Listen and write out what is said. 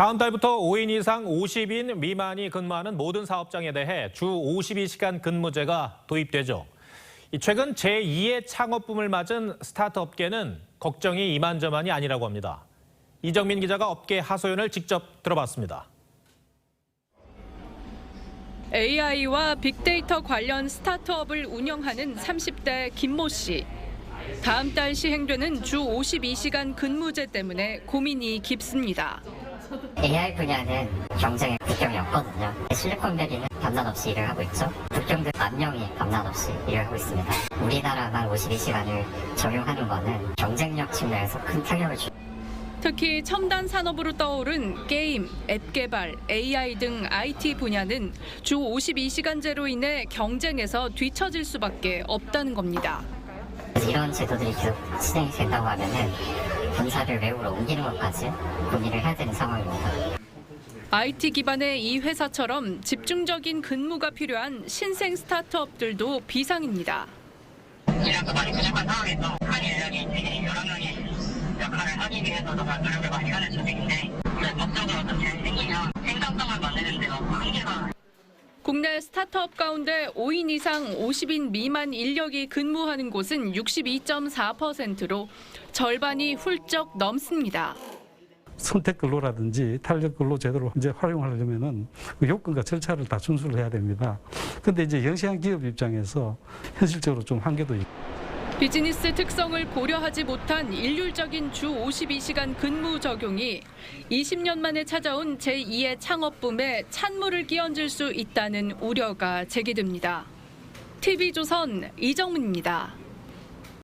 다음 달부터 5인 이상 50인 미만이 근무하는 모든 사업장에 대해 주 52시간 근무제가 도입되죠. 이 최근 제2의 창업붐을 맞은 스타트업계는 걱정이 이만저만이 아니라고 합니다. 이정민 기자가 업계 하소연을 직접 들어봤습니다. AI와 빅데이터 관련 스타트업을 운영하는 30대 김모 씨. 다음 달 시행되는 주 52시간 근무제 때문에 고민이 깊습니다. AI 분야는 경쟁의 국경이 없거든요. 실리콘밸리는 감난 없이 일을 하고 있죠. 국경들 만 명이 감난 없이 일을 하고 있습니다. 우리나라만 52시간을 적용하는 거는 경쟁력 측면에서 큰 타격을 주. 특히 첨단 산업으로 떠오른 게임, 앱 개발, AI 등 IT 분야는 주 52시간제로 인해 경쟁에서 뒤처질 수밖에 없다는 겁니다. 이런 제도들이 계속 진행이 된다고 하면은 본사를 외부로 옮기는 것까지 고민을 해야 되는 상황입니다. IT 기반의 이 회사처럼 집중적인 근무가 필요한 신생 스타트업들도 비상입니다. 시간도 많이 부족한 상황에서 한 인력이 되게 여러 명이 역할을 하기 위해서 정말 노력을 많이 하는 중인데 근데 법적으로 어떤 제한이 생기면 생산성을 만드는 데 너무 한계가 국내 스타트업 가운데 5인 이상 50인 미만 인력이 근무하는 곳은 62.4%로 절반이 훌쩍 넘습니다. 선택 근로라든지 탄력 근로 제도를 이제 활용하려면은 그 요건과 절차를 다 준수를 해야 됩니다. 근데 이제 영세한 기업 입장에서 현실적으로 좀 한계도 있고 비즈니스 특성을 고려하지 못한 일률적인 주 52시간 근무 적용이 20년 만에 찾아온 제2의 창업붐에 찬물을 끼얹을 수 있다는 우려가 제기됩니다. TV조선 이정문입니다.